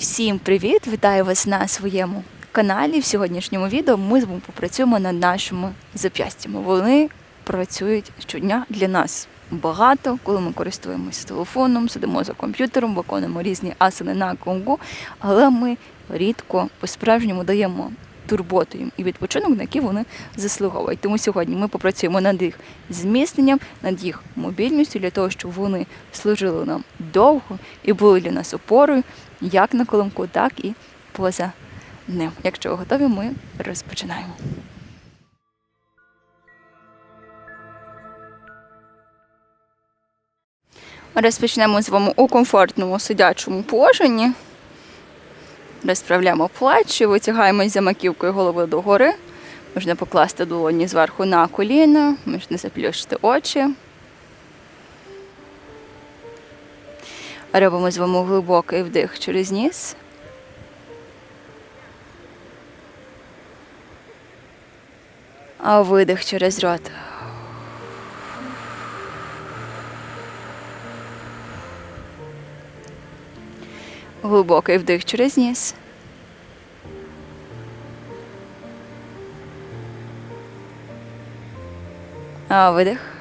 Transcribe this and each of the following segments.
Всім привіт! Вітаю вас на своєму каналі. В сьогоднішньому відео ми з вами попрацюємо над нашими зап'ястями. Вони працюють щодня для нас багато, коли ми користуємося телефоном, сидимо за комп'ютером, виконуємо різні асани на конгу, але ми рідко по-справжньому даємо турботу їм і відпочинок, на який вони заслуговують. Тому сьогодні ми попрацюємо над їх зміцненням, над їх мобільністю для того, щоб вони служили нам довго і були для нас опорою як на коломку, так і поза ним. Якщо ви готові, ми розпочинаємо. Розпочнемо з вами у комфортному сидячому положенні. Розправляємо плечі, витягаємось за маківкою голови догори. Можна покласти долоні зверху на коліна, можна заплющити очі. Робимо з вами глибокий вдих через ніс. А видих через рот. Глибокий вдих через ніс. А видих.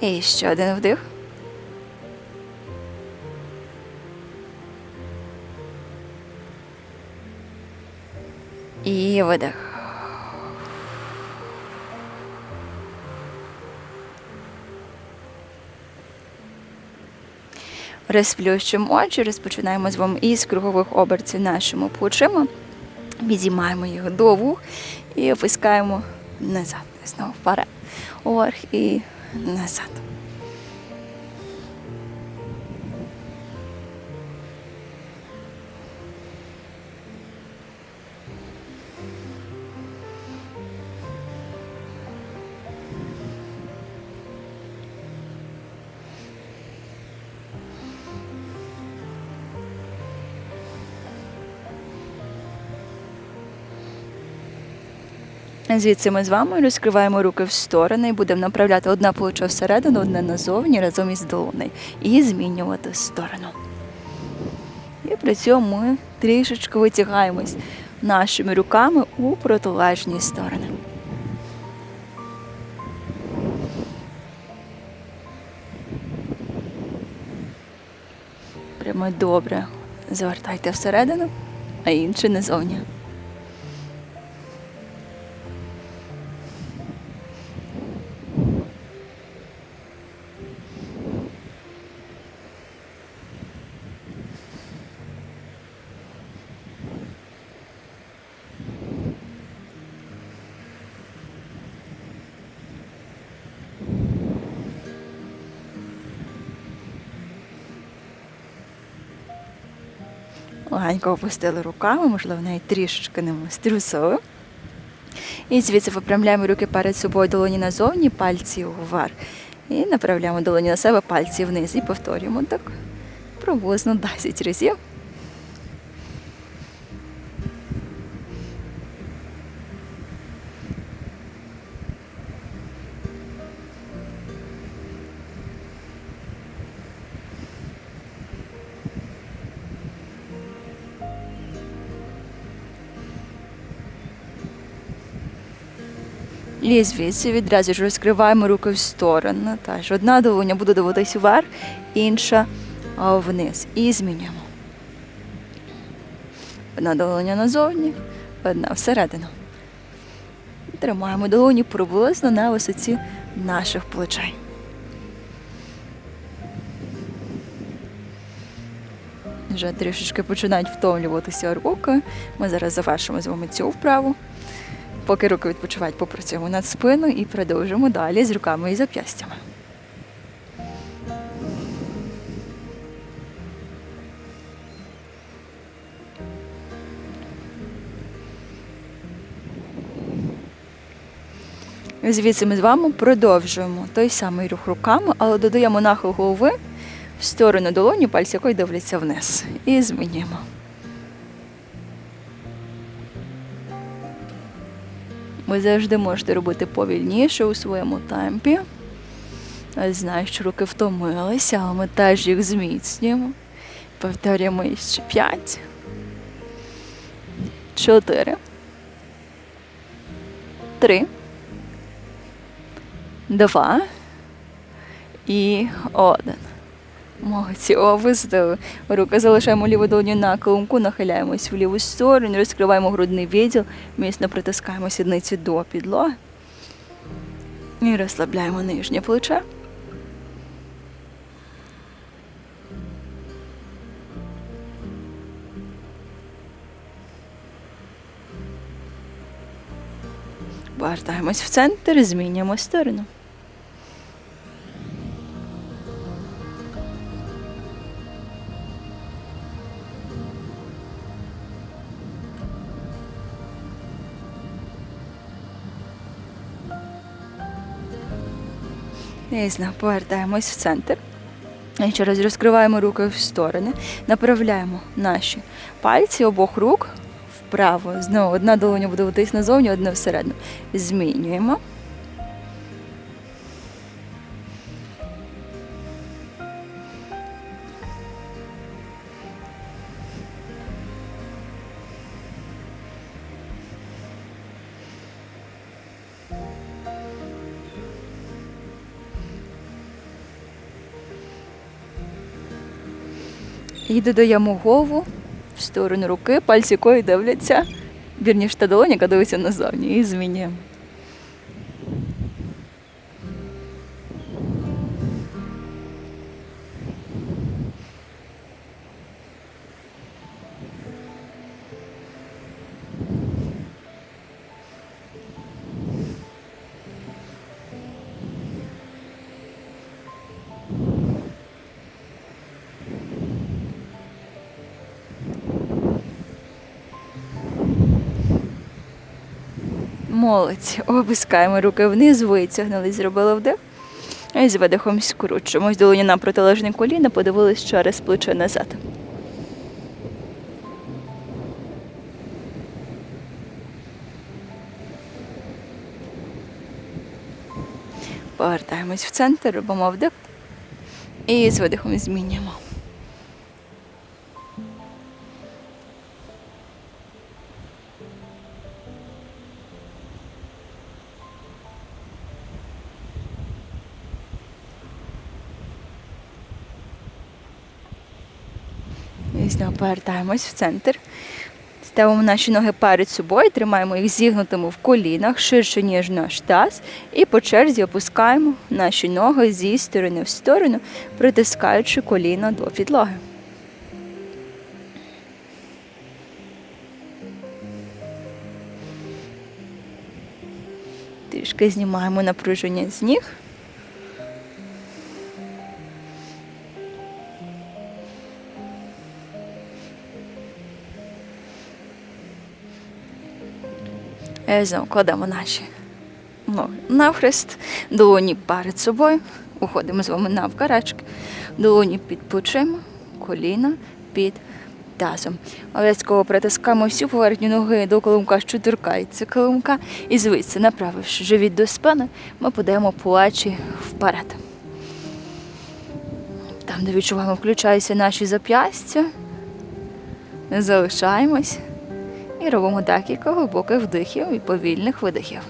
І ще один вдих. І видих. Розплющуємо очі, розпочинаємо з вами із кругових обертів нашими плечима. Підіймаємо їх до вух і опускаємо назад. Знову вперед. Вверх і назад. Звідси ми з вами розкриваємо руки в сторони і будемо направляти одне плечо всередину, одне назовні разом із долонею. І змінювати сторону. І при цьому ми трішечки витягаємось нашими руками у протилежні сторони. Прямо добре завертайте всередину, а інше назовні. Легенько опустили руками, можливо, навіть трішечки ними стрюсили. І звідси випрямляємо руки перед собою, долоні назовні, пальці вверх. І направляємо долоні на себе, пальці вниз. І повторюємо так приблизно 10 разів. І звідси відразу ж розкриваємо руки в сторону. Теж одна долоня буде дивитись вверх, інша вниз. І змінюємо. Одна долоня назовні, одна всередину. Тримаємо долоні приблизно на висоті наших плечей. Вже трішечки починають втомлюватися руки. Ми зараз завершимо з вами цю вправу. Поки руки відпочивають, попрацюємо над спиною і продовжимо далі з руками і зап'ястями. Звідси ми з вами продовжуємо той самий рух руками, але додаємо нахил голови в сторону долоні, пальці якої дивляться вниз. І змінюємо. Ви завжди можете робити повільніше у своєму темпі. Знаю, що руки втомилися, але ми теж їх зміцнюємо. Повторюємо ще п'ять. Чотири. Три. Два. І один. Молодці, о, виздали. Руки залишаємо ліву долоню на килимку, нахиляємось в ліву сторону, розкриваємо грудний відділ, міцно притискаємо сідниці до підлоги. І розслабляємо нижнє плече. Повертаємось в центр, змінюємо сторону. І знову повертаємось в центр. І ще раз розкриваємо руки в сторони, направляємо наші пальці обох рук вправо. Знову одна долоня буде витись назовні, одна всередину. Змінюємо. І додаємо голову в сторону руки, пальці якої дивляться, вірніше та долоні, яка дивиться назовні, і змінюємо. Молодці. Опускаємо руки вниз, витягнули, зробили вдих. І з видихом скручуємось. Долоні на протилежне коліно, подивились через плече назад. Повертаємось в центр, робимо вдих. І з видихом змінюємо. Повертаємось в центр. Ставимо наші ноги перед собою, тримаємо їх зігнутими в колінах, ширше, ніж наш таз, і по черзі опускаємо наші ноги зі сторони в сторону, притискаючи коліна до підлоги. Трішки знімаємо напруження з ніг. Знову кладемо наші ноги навхрест, долоні перед собою. Уходимо з вами навкарачки. Долоні під плечима, коліна під тазом. Обов'язково притискаємо всю поверхню ноги до колумка, що торкається колумка. І звідси, направивши живіт до спини, ми подаємо плечі вперед. Там, де відчуваємо, включаються наші зап'ястя. Залишаємось. І робимо декілька глибоких вдихів і повільних видихів.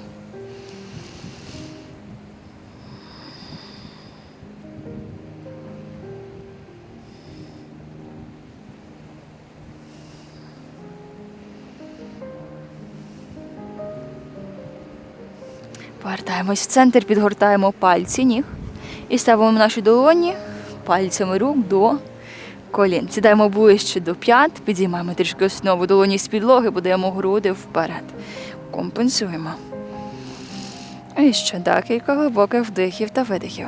Повертаємось в центр, підгортаємо пальці ніг і ставимо наші долоні пальцями рук до колін. Сідаємо ближче до п'ят, підіймаємо трішки основу долоні з підлоги, подаємо груди вперед. Компенсуємо. І ще декілька глибоких вдихів та видихів.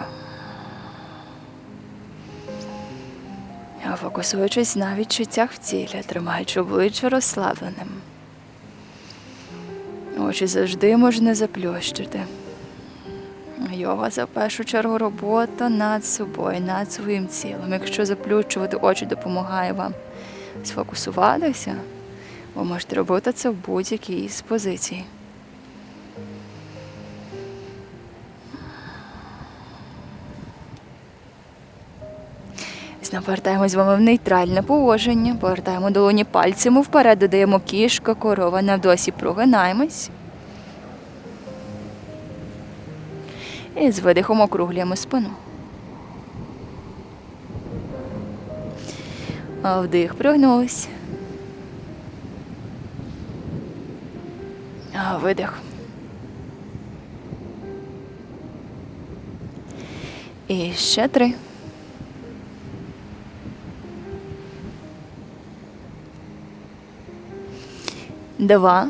Фокусуючись на відчуттях в тілі, тримаючи обличчя розслабленим. Очі завжди можна заплющити. Це в першу чергу робота над собою, над своїм цілом. Якщо заплющувати очі допомагає вам сфокусуватися, ви можете робити це в будь-якій з позицій. І знову повертаємо з вами в нейтральне положення. Повертаємо долоні пальцями вперед, додаємо кішка, корова. На вдосі прогинаємось. І з видихом округлюємо спину. Вдих, прогнулись. Видих. І ще три. Два.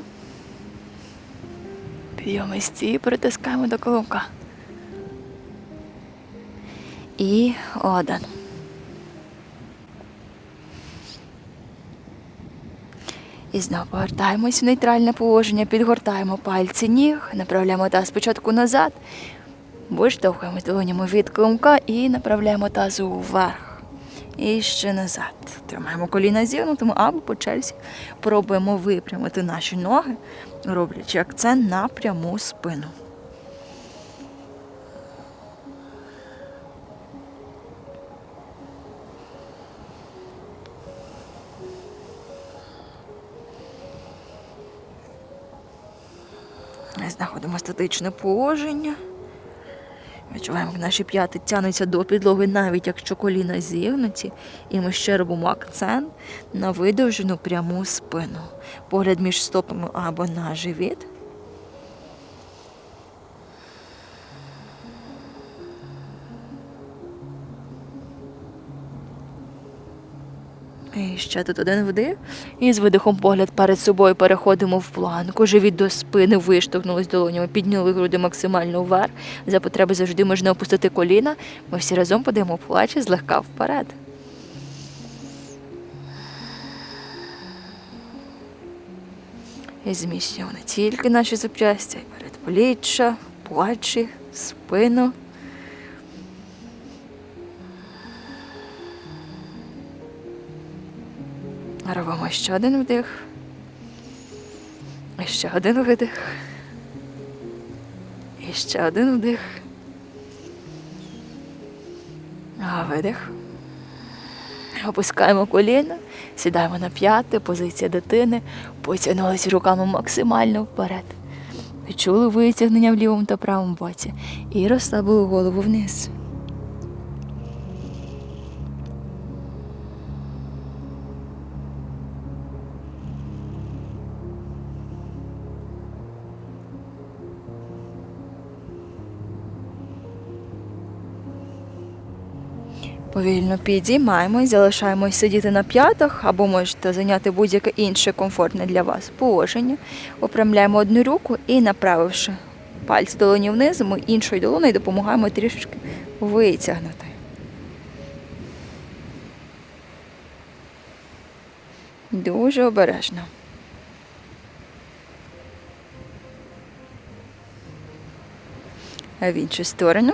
Підйоми стій, притискаємо до колонка. І один. І знову повертаємось в нейтральне положення, підгортаємо пальці ніг, направляємо таз спочатку назад, виштовхуємось долонями від клумка і направляємо тазу вверх. І ще назад. Тримаємо коліна зігнутими або по черзі пробуємо випрямити наші ноги, роблячи акцент на пряму спину. Знаходимо статичне положення. Відчуваємо, як наші п'яти тянуться до підлоги, навіть якщо коліна зігнуті, і ми ще робимо акцент на видовжену пряму спину. Погляд між стопами або на живіт. І ще тут один вдих. І з видихом погляд перед собою переходимо в планку. Живіт до спини виштовхнулись долонями, підняли груди максимально вверх. За потреби завжди можна опустити коліна. Ми всі разом подаємо плечі злегка вперед. І зміщуємо не тільки наші зап'ястя, і передпліччя, плечі, спину. Робимо ще один вдих. І ще один видих. І ще один вдих. А видих. Опускаємо коліна, сідаємо на п'яти, позиція дитини, потягнулися руками максимально вперед. Відчули витягнення в лівому та правому боці і розслабили голову вниз. Повільно підіймаємось, залишаємось сидіти на п'ятах або можете зайняти будь-яке інше комфортне для вас положення. Опрямляємо одну руку і, направивши пальці долоні вниз, ми іншою долоною допомагаємо трішечки витягнути. Дуже обережно. А в іншу сторону.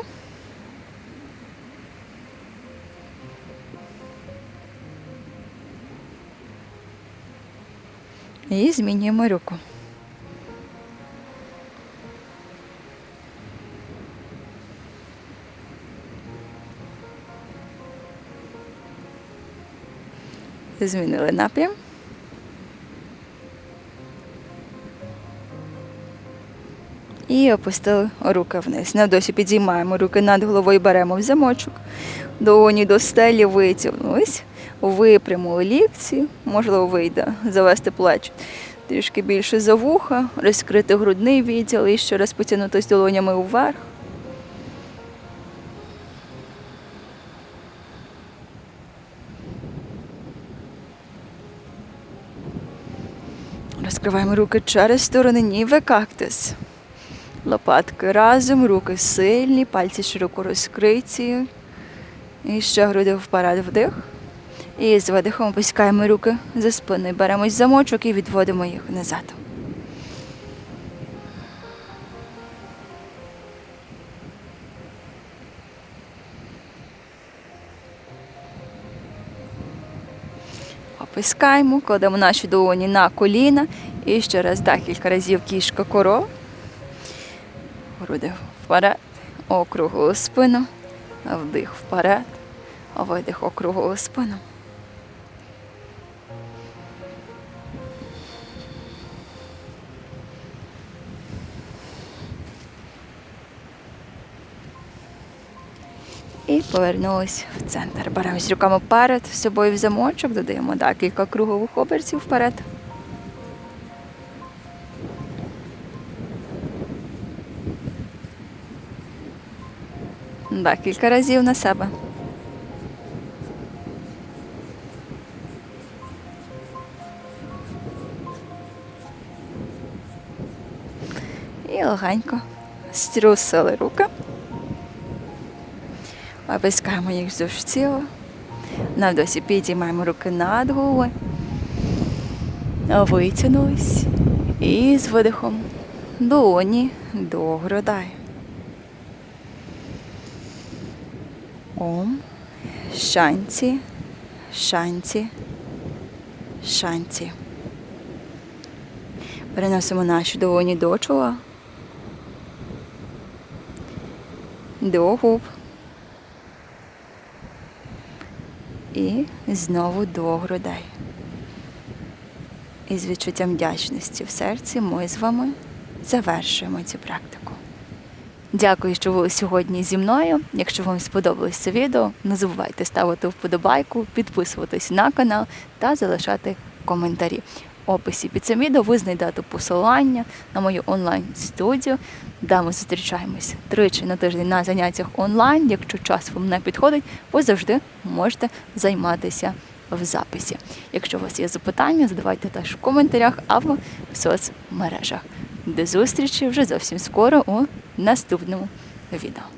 І змінюємо руку. Змінили напрям. І опустили руки вниз. На досі підіймаємо руки над головою, беремо в замочок. Долоні до стелі витягнулись, випрямили лікці, можливо, вийде завести плечі трішки більше за вуха, розкрити грудний відділ і ще раз потягнутися долонями вверх. Розкриваємо руки через сторони, ніби кактус. Лопатки разом, руки сильні, пальці широко розкриті. І ще груди вперед вдих. І з видихом опускаємо руки за спиною. Беремось замочок і відводимо їх назад. Опускаємо, кладемо наші долоні на коліна і ще раз декілька разів кішка корова. Груди вперед, округлу спину, вдих вперед, Видих округлу спину. І повернулись в центр. Беремось руками вперед, з собою в замочок, додаємо декілька кругових обертів вперед. Декілька разів на себе. І легенько струсили руки. Опускаємо їх вздовж тіла. Навдосі підіймаємо руки над головою. Витягнулись. І з видихом долоні до грудей. Ом. Шанці. Шанці. Шанці. Переносимо наші долоні до чола. До губ. І знову до грудей. І з відчуттям вдячності в серці ми з вами завершуємо цю практику. Дякую, що ви сьогодні зі мною. Якщо вам сподобалось це відео, не забувайте ставити вподобайку, підписуватись на канал та залишати коментарі. Описі під цим відео ви знайдете посилання на мою онлайн-студію, де ми зустрічаємось тричі на тиждень на заняттях онлайн. Якщо час вам не підходить, ви завжди можете займатися в записі. Якщо у вас є запитання, задавайте теж в коментарях або в соцмережах. До зустрічі вже зовсім скоро у наступному відео.